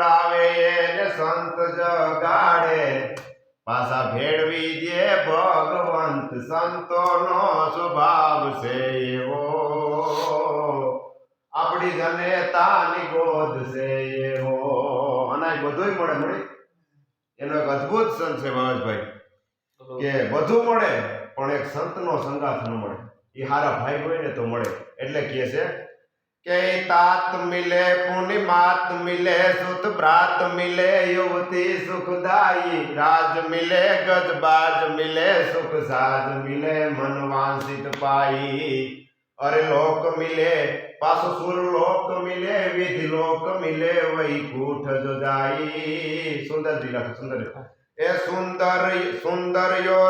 જોડાવે એને સંત જગાડે. પાછા ભેળવી દે ભગવંત સંતોનો સ્વભાવ છે એવો. આપણી જનેતાની ગોદ છે એવો. અને બધું મળે એનો એક અદ્ભુત સંત છે ભાવેશભાઈ કે બધું મળે, પણ એક સંતનો સંગાથ ન મળે. એ હારા ભાઈ હોય ને તો મળે. એટલે કહે છે कई तात मिले पूर्णिमात मिले सुत भ्रात मिले युवती सुखदाई राज मिले गजबाज मिले सुख साज मिले मन वांछित पाई। अरे लोक मिले पास सुर लोक मिले विधि लोक मिले वही कूठ जो जाई। सुंदर जी सुंदर हाँ। ए सुंदर सुंदर यो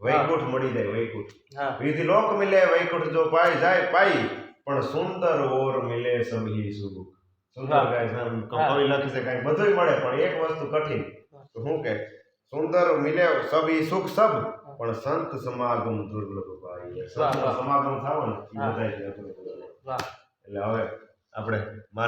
વૈકુંઠ મળી જાય વૈકુંઠ. વિધિ લોક મિલે વૈકુંઠ જો પાઈ જાય પાઈ પણ સુંદર ઓર મિલે સબહી સુખ સુંદર. ગાય. કવિ લખી છે કાંઈ બધુંય મળે પણ એક વસ્તુ કઠિન. શું કે સુંદર મિલે સભી સુખ સબ પણ સંત સમાગમ દુર્લભ ભાઈ. સમાગમ થાવ ને એટલે હવે આપણે માન